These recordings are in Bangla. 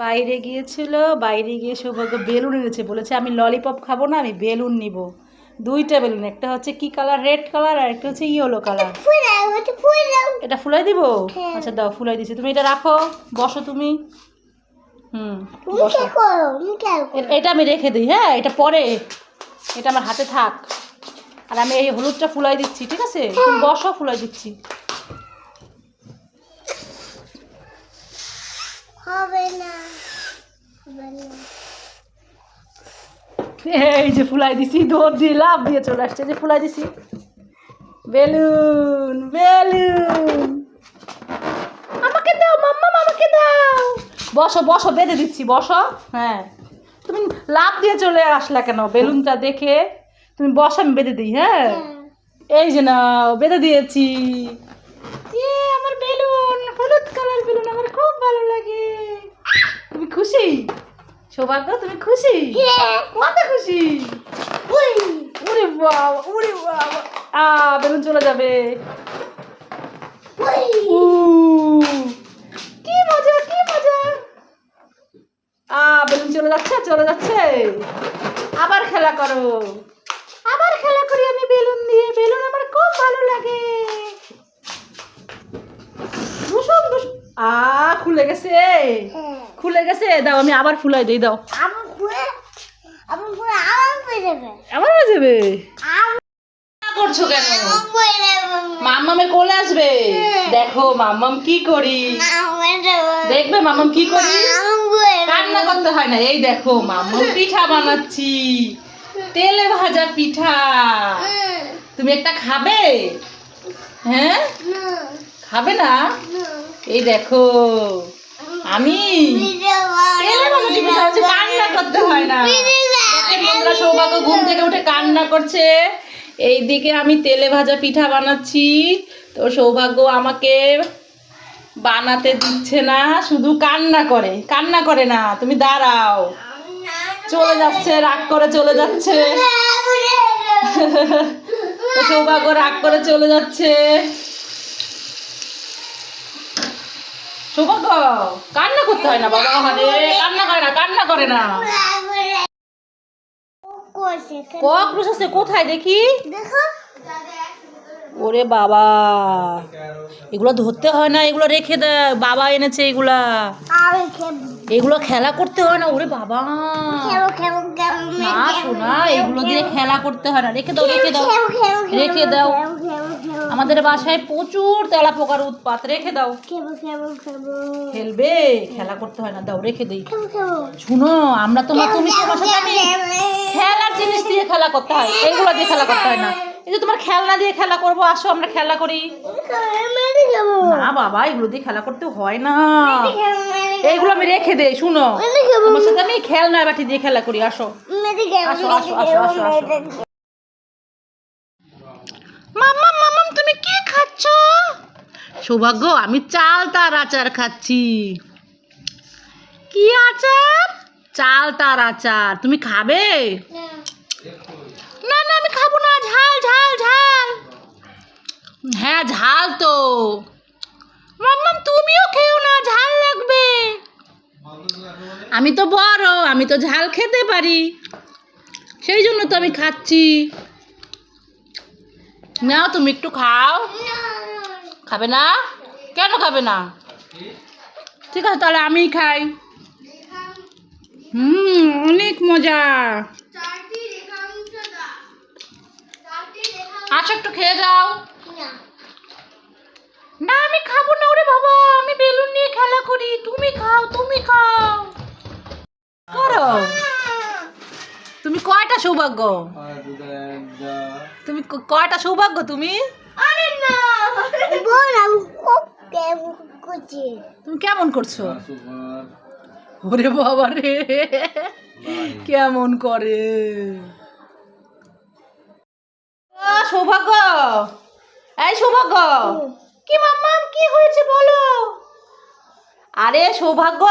বাইরে গিয়েছিল বাইরে গিয়ে সৌভাগ্য বেলুন এনেছে বলেছে আমি ললিপপ খাব না আমি বেলুন নিব। দুইটা বেলুন একটা হচ্ছে কি কালার রেড কালার আর একটা হচ্ছে ইয়েলো কালার এটা ফুলাই দিব? হ্যাঁ। আচ্ছা দাও ফুলাই দিছি। তুমি এটা রাখো বসো তুমি। হুম এটা আমি রেখে দিই হ্যাঁ এটা পরে। এটা আমার হাতে থাক। আর আমি এই হলুদটা ফুলাই দিচ্ছি ঠিক আছে? বসো ফুলাই দিচ্ছি। হবে না এই যে ফুলাই দিছি দৌড় দিয়ে লাভ দিয়ে চলে আসছে যে ফুলাই দিছি। Balloon balloon. আমাকে দাও মাম্মা আমাকে দাও। বসো বসো বেঁধে দিচ্ছি বসো। হ্যাঁ। তুমি লাভ দিয়ে চলে আসলা কেন? বেলুনটা দেখে তুমি বসো আমি বেঁধে দিই হ্যাঁ? এই যে না বেঁধে দিয়েছি ইয়ে আমার বেলুন হলুদ কালার বেলুন আমার খুব ভালো লাগে। তুমি খুশি? সৌভাগ্য তুমি খুশি? কত খুশি? উরে বাবা উরে বাবা। আ বেলুন চলে যাবে। কি মজা কি মজা। আ বেলুন চলে যাচ্ছে চলে যাচ্ছে। আবার খেলা করো। আবার খেলা করি আমি বেলুন দিয়ে। বেলুন আমার খুব ভালো লাগে। ভূষণ ভূষণ আ খুলে গেছে। হ্যাঁ খুলে গেছে? দাও আমি আবার ফুলাই দিই দাও। আমার আমার যাবে। আবার হয়ে যাবে? করছ কেন? মাম্মামের কোলে আসবে? দেখো মাম্মাম কি করি? দেখবে মাম্মাম কি করি? কান্না করতে হয় না। এই দেখো মাম্মাম পিঠা বানাচ্ছি। তেলে ভাজা পিঠা। তুমি একটা খাবে? হ্যাঁ? খাবে না। এই দেখো আমি। কান্না করতে হয় না। বন্ধুরা সৌভাগ্য ঘুম থেকে উঠে কান্না করছে। এইদিকে আমি তেলে ভাজা পিঠা বানাচ্ছি। তো সৌভাগ্য আমাকে বানাতে দিচ্ছে না শুধু কান্না করে। কান্না করে না তুমি দাঁড়াও। চলে যাচ্ছে রাগ করে চলে যাচ্ছে। সৌভাগ্য রাগ করে চলে যাচ্ছে। সৌভাগ্য কান্না করতে হয় না বাবা আরে কান্না করে না কান্না করে না। কক্রোচ আছে কোথায় দেখি? ওরে বাবা। এগুলো ধরতে হয় না এগুলো রেখে দেয় বাবা এনেছে এগুলা। এগুলো খেলা করতে হয় না ওরে বাবা। না শোনা এগুলো দিয়ে খেলা করতে হয় না। রেখে দাও রেখে দাও। রেখে দাও। আমাদের বাসায় প্রচুর তেলা পোকার উৎপাত রেখে দাও। খেলব? খেলা করতে হয় না দাও রেখে দেই। শুনো আমরা তোমার তুমি তোমার সাথে আমি খেলার জিনিস দিয়ে খেলা করতে হয় এইগুলো দিয়ে খেলা করতে হয় না। এই যে তোমার খেলনা দিয়ে খেলা করব আসো আমরা খেলা করি। না বাবা এগুলো দিয়ে খেলা করতে হয় না। এইগুলো আমি রেখে দেই শুনো। তোমার সাথে আমি খেলনা বাটি দিয়ে খেলা করি আসো। আসো, আসো, আসো, আসো, আসো। মাম্মা মাম্মাম তুমি কি খাচ্ছ সৌভাগ্য, আমি চাল তার আচার খাচ্ছি। কি আচার? চাল তার আচার। তুমি খাবে? না না, আমি খাব না। ঝাল ঝাল ঝাল। হ্যাঁ ঝাল তো। মাম্মাম তুমিও খেও না, ঝাল লাগবে। আমি তো বড়, আমি তো ঝাল খেতে পারি। সেই জন্য তো আমি খাচ্ছি। নাও, তুমি একটু খাও। খাবে না? কেন খাবে না? ঠিক আছে তাহলে আমিই খাই। হুম অনেক মজা। আসো একটু খেয়ে যাও। না আমি খাব না ওরে বাবা আমি বেলুন নিয়ে খেলা করি। তুমি খাও তুমি খাও। করো। তুমি কয়টা সৌভাগ্য? তুমি কয়টা সৌভাগ্য তুমি আরে না বল আমি খুব কেমন করছি তুমি কেমন করছ? ওরে বাবা রে। কেমন করে? সৌভাগ্য। এই সৌভাগ্য কি মাম্মাম কি হয়েছে বলো? আরে সৌভাগ্য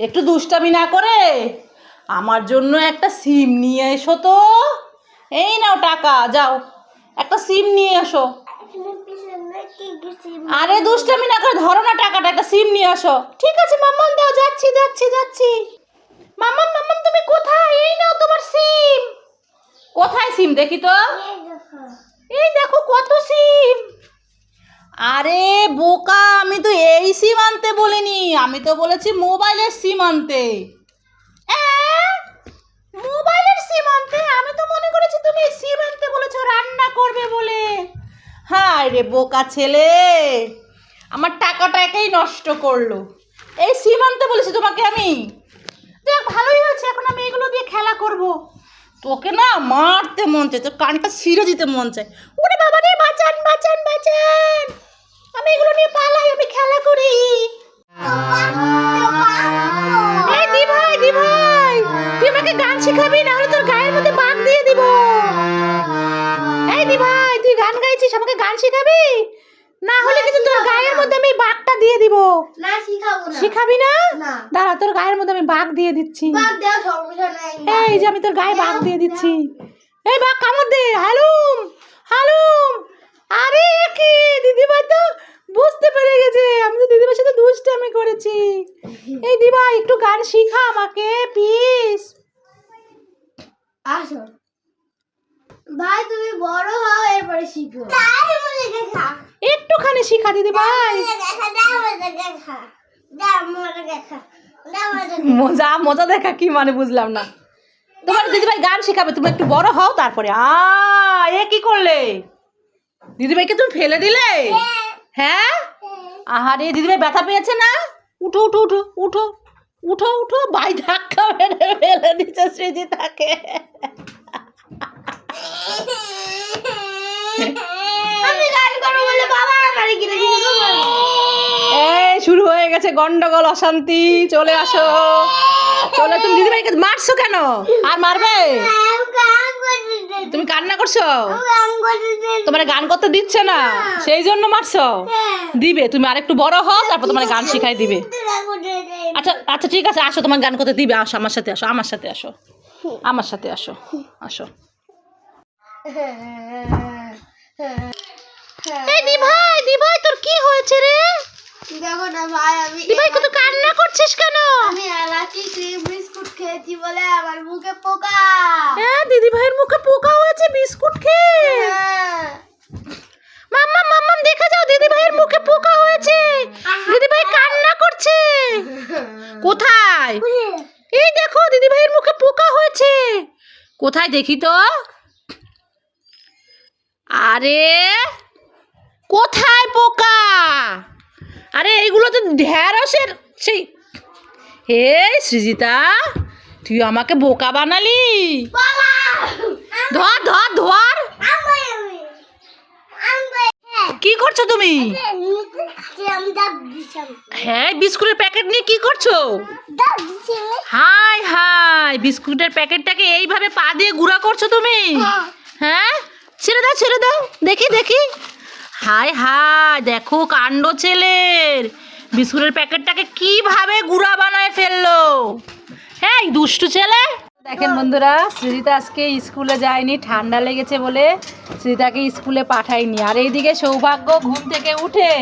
একটু দুষ্টামি না করে আমার জন্য একটা সিম নিয়ে এসো তো। এই নাও টাকা যাও। একটা সিম নিয়ে এসো। আরে দুষ্টামি না করে ধরো না টাকাটা, একটা সিম নিয়ে আসো। ঠিক আছে, মাম্মাম, দাও, যাচ্ছি যাচ্ছি যাচ্ছি। মাম্মাম মাম্মাম, তুমি কোথায়? এই নাও তোমার সিম কোথায় সিম দেখি তো। এই দেখো কত সিম আরে বোকা, আমি তো এই সিম আনতে বলিনি। আমি তো বলেছি মোবাইলের সিম আনতে? মোবাইলের সিম আনতে? আমি তো মনে করেছি তুমি সিম আনতে বলেছ, রান্না করবে বলে। হায় রে বোকা ছেলে। আমার টাকাটা একেই নষ্ট করল। এই সিম আনতে বলেছি তোমাকে আমি। দেখ ভালোই হয়েছে, এখন আমি এগুলো দিয়ে খেলা করব। তোকে না মারতে মন চায়, তোর কানটা ছিঁড়ে দিতে মন চায়। ওরে বাবা রে, বাঁচান বাঁচান বাঁচান। আমি এগুলো নিয়ে পালাই, আমি খেলা করি। এই তুই না হলে তোর গায়ের মধ্যে বাঘ দিয়ে দিব। এই দি ভাই তুই গান গাইছিস আমাকে গান শিখাবি? না হলে কিন্তু তোর গায়ের মধ্যে আমি বাঘটা দিয়ে দিব। না শিখাবো না। শিখাবি না। দাঁড়া তোর গায়ের মধ্যে আমি বাঘ দিয়ে দিচ্ছি। বাদ দেওয়া সমস্যা নাই। এই যে আমি তোর গায়ে বাঘ দিয়ে দিচ্ছি। এই বাঘ কামড় দে হালুম হালুম। আরে কি দিদিভাই তো বুঝতে পেরে গেছে। আমি তো দিদিভাইয়ের সাথে দুষ্টামি করেছি। এই দিবা একটু গান শিখা আমাকে প্লিজ আসো। ভাই তুমি বড় হও এরপরে শিখো। তাই বলে দেখা। একটুখানি শিখা দিদি ভাই। দেখা দাও মজা দেখা। মজা দেখা দাও মজা মজা মজা দেখা কি মানে বুঝলাম না। তোমার দিদিভাই গান শেখাবে তুমি একটু বড় হও তারপরে। আ এ কি করলে? দিদিভাইকে তুমি ফেলে দিলে? হ্যাঁ? আহারে দিদিভাই ব্যথা পেয়েছে না? উঠো উঠো উঠো উঠো উঠো উঠো। ভাই ধাক্কা মেরে ফেলে দিচ্ছে সৃজিতাকে আমি গান করব বলে বাবা আমার কিনে দিল এই শুরু হয়ে গেছে গন্ডগোল, অশান্তি, চলে আসো। চলে, তুমি দিদিভাইকে মারছো কেন? আর মারবে? তুমি কান্না করছ? তোমার গান করতে দিচ্ছে না, সেই জন্য মারছো? দিবে, তুমি আরেকটু বড় হও, তারপর তোমার গান শিখাই দিবে। আচ্ছা আচ্ছা ঠিক আছে, আসো, তোমার গান করতে দিবে, আসো, আমার সাথে আসো, আমার সাথে আসো। আমার সাথে আসো আসো। এই দিভাই দিভাই, তোর কি হয়েছে রে? দেখো না ভাই আমি দিভাই কত কান্না করছিস কেন? আমি এলাচি ক্রিম বিস্কুট খেয়েছি বলে আমার মুখে পোকা। হ্যাঁ দিদি ভাইয়ের মুখে পোকা হয়েছে বিস্কুট খেয়ে। হ্যাঁ। মাম্মা মাম্মাম দেখে যাও দিদি ভাইয়ের মুখে পোকা হয়েছে। দিদি ভাই কান্না করছে। কোথায়? এই দেখো দিদি ভাইয়ের মুখে পোকা হয়েছে। কোথায় দেখি তো? আরে কোথায় পোকা আরে এইগুলো তো ঢ্যাঁড়সের সেই। হে সৃজিতা তুই আমাকে বোকা বানালি? ধর ধর ধর। কি করছ তুমি? হ্যাঁ বিস্কুটের প্যাকেট নিয়ে কি করছ? হাই হাই বিস্কুটের প্যাকেটটাকে এইভাবে পা দিয়ে গুঁড়া করছ তুমি? হ্যাঁ? ছেড়ে দাও ছেড়ে দাও। দেখি দেখি। হাই হায়, দেখো কাণ্ড ছেলের। বিস্কুটের প্যাকেটটাকে কীভাবে গুড়া বানায় ফেলল? হ্যাঁ দুষ্টু ছেলে। দেখেন বন্ধুরা, সৃজিতা আজকে স্কুলে যায়নি, ঠান্ডা লেগেছে বলে সৃজিতাকে স্কুলে পাঠায়নি। আর এইদিকে সৌভাগ্য ঘুম থেকে উঠে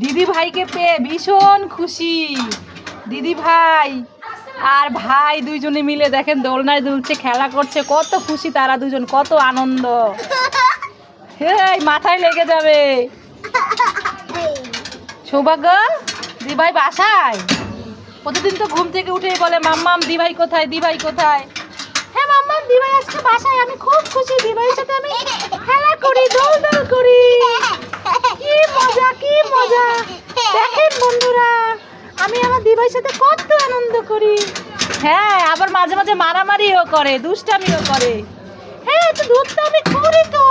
দিদি ভাইকে পেয়ে ভীষণ খুশি। দিদি ভাই আর ভাই দুইজনে মিলে দেখেন দোলনায় দুলছে, খেলা করছে, কত খুশি তারা দুজন, কত আনন্দ। হেই মাথায় লেগে যাবে। সৌভাগ্য, দিভাই বাসায়। প্রতিদিন তো ঘুম থেকে উঠে বলে, মাম্মাম, দিভাই কোথায় দিভাই কোথায়? হ্যাঁ মাম্মাম, দিভাই আজকে বাসায়। আমি খুব খুশি, দিভাইয়ের সাথে আমি খেলা করি দৌড় দৌড় করি। কি মজা কি মজা। দেখেন বন্ধুরা, আমি আমার দিভাইয়ের সাথে কত আনন্দ করি। হ্যাঁ আবার মাঝে মাঝে মারামারিও করে, দুষ্টামিও করে। হ্যাঁ তো দুধ তো আমি করি তো।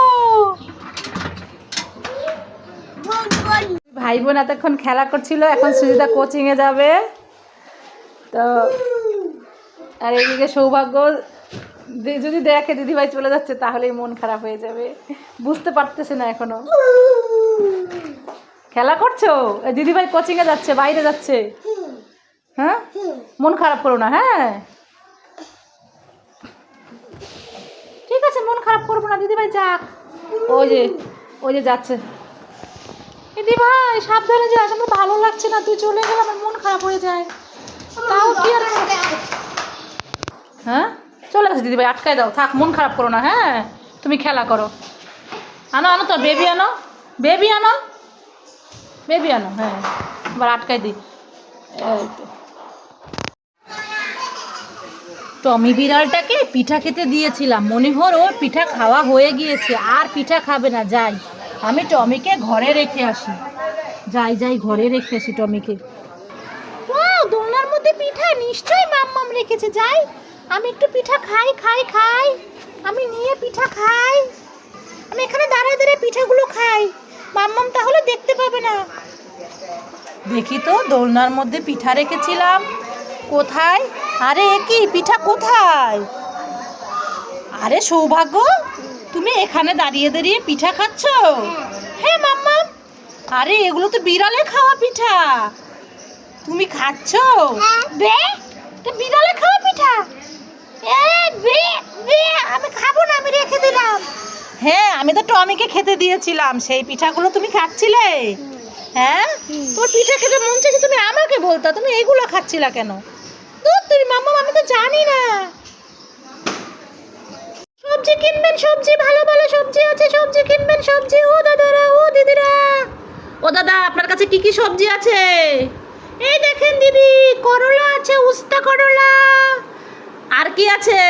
ভাই বোন এতক্ষণ খেলা করছিল, এখন সুজিতা কোচিংয়ে যাবে। তো, আর এদিকে সৌভাগ্য যদি দেখে দিদিভাই চলে যাচ্ছে, তাহলেই মন খারাপ হয়ে যাবে। বুঝতে পারতেছে না এখনও। খেলা করছ? দিদিভাই কোচিংয়ে যাচ্ছে, বাইরে যাচ্ছে। হ্যাঁ? মন খারাপ করো না হ্যাঁ? ঠিক আছে, মন খারাপ করব না, দিদিভাই যাক। ওই যে ওই যে যাচ্ছে। দিদি ভাই, সাবধানে যাস, আমার ভালো লাগছে না, তুই চলে গেলে আমার মন খারাপ হয়ে যায়। তাও কি আর হ্যাঁ? চলে গেছে দিদি ভাই, আটকায় দাও, থাক, মন খারাপ করো না হ্যাঁ? তুমি খেলা করো। আনো আনো তো, বেবি আনো বেবি আনো বেবি আনো হ্যাঁ এবার আটকাই দিই টমি বিড়ালটাকে পিঠা খেতে দিয়েছিলাম, মনে হর ওর পিঠা খাওয়া হয়ে গিয়েছে, আর পিঠা খাবে না, যাই। আমি টমিকে ঘরে রেখে আসি। যাই যাই ঘরে রেখে আসি টমিকে। দোলনার মধ্যে পিঠা নিশ্চয়ই মাম্মাম রেখেছে যাই। আমি একটু পিঠা খাই খাই খাই। আমি নিয়ে পিঠা খাই। আমি এখানে দাঁড়ায় দাঁড়ায় পিঠাগুলো খাই। মাম্মাম তাহলে দেখতে পাবে না। দেখি তো দোলনার মধ্যে পিঠা রেখেছিলাম। কোথায়? আরে কি? পিঠা কোথায়? আরে সৌভাগ্য! তুমি এখানে দাঁড়িয়ে দাঁড়িয়ে পিঠা খাচ্ছ? হ্যাঁ মাম্মা, আরে, এগুলো তো বিড়ালে খাওয়া পিঠা। তুমি খাচ্ছ? বে, এটা বিড়ালে খাওয়া পিঠা? এ, বে আমি খাব না, আমি রেখে দিলাম। হ্যাঁ আমি তো টমিকে খেতে দিয়েছিলাম, সেই পিঠাগুলো তুমি খাচ্ছিলে। হ্যাঁ? তোর পিঠা খেতে মন চাইছে, তুমি আমাকে বলতা, তুমি এইগুলো খাচ্ছিলা কেন? দুধ তুই, মাম্মা, আমি তো জানি না। সবজি কিনবেন, সবজি ভালো ভালো সবজি আছে, সবজি কিনবেন, সবজি। ও দাদারা, ও দিদিরা। ও দাদা, আপনার কাছে কি কি সবজি আছে? এই দেখেন দিদি, করলা আছে, উস্তা করলা। আর কি আছে?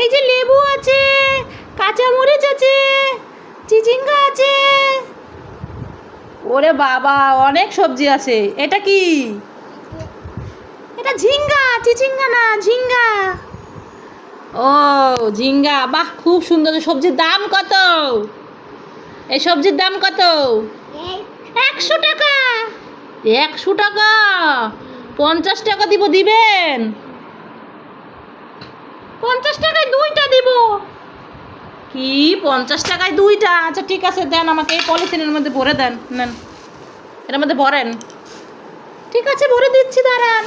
এই যে লেবু আছে, কাঁচামরিচ আছে, চিচিঙ্গা আছে। ওরে বাবা, অনেক সবজি আছে। এটা কি? এটা ঝিঙ্গা, চিচিঙ্গা না, ঝিঙ্গা। ও, ঝিঙ্গা, বাহ, খুব সুন্দর। সবজির দাম কত? এই সবজির দাম কত? একশো টাকা। একশো টাকা? পঞ্চাশ টাকা দিব, দিবেন? পঞ্চাশ টাকায় দুইটা দিব। কি? পঞ্চাশ টাকায় দুইটা? আচ্ছা ঠিক আছে, দেন আমাকে এই পলিথিনের মধ্যে ভরে দেন, নেন। এটার মধ্যে ভরেন। ঠিক আছে, ভরে দিচ্ছি, দাঁড়ান।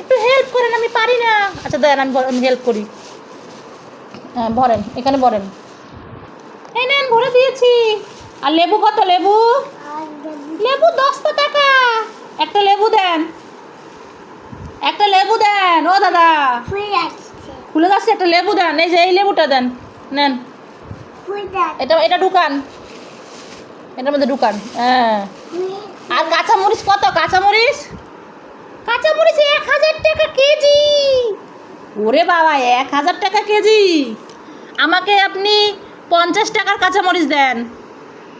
একটু হেল্প করেন আমি পারি না। আচ্ছা দেন আমি আমি হেল্প করি। হ্যাঁ ভরেন এখানে ভরেন। এই নেন ভরে দিয়েছি। আর লেবু কত লেবু? লেবু দশটা টাকা। একটা লেবু দেন। একটা লেবু দেন ও দাদা। খুলে যাচ্ছে একটা লেবু দেন এই যে এই লেবুটা দেন নেন। এটা এটা ঢুকান। এটার মধ্যে ঢুকান হ্যাঁ। আর কাঁচামরিচ কত? কাঁচামরিচ? কাঁচামরিচ এক হাজার টাকা কেজি। ওরে বাবা এক হাজার টাকা কেজি? আমাকে আপনি পঞ্চাশ টাকার কাঁচামরিচ দেন।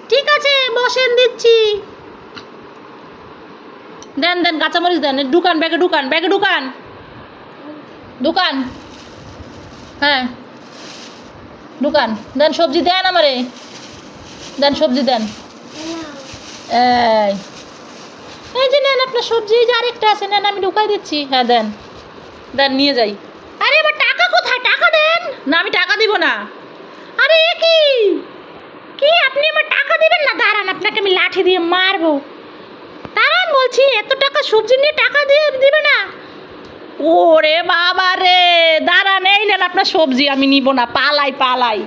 ঠিক আছে বসেন দিচ্ছি। দেন দেন কাঁচামরিচ দেন। ঢুকান ব্যাগে ঢুকান ব্যাগে ঢুকান। ঢুকান। হ্যাঁ। ঢুকান। দেন সবজি দেন আমারে। দেন সবজি দেন। এই এই। আপনার সবজি যে আরেকটা আছে, নেন, আমি ঢুকাই দিচ্ছি। হ্যাঁ দেন। দেন, নিয়ে যাই। আরে, এবার টাকা কোথায়? টাকা দেন। না, আমি টাকা দিব না। আরে, এ কি? কি, আপনি আমার টাকা দিবেন না? দাঁড়ান, আপনাকে আমি লাঠি দিয়ে মারবো। দাঁড়ান, বলছি, এত টাকা সবজি নিয়ে টাকা দিয়ে দিবে না? ওরে বাবা রে, দাঁড়ান, এই নেন, আপনার সবজি আমি নিব না, পালাই পালাই।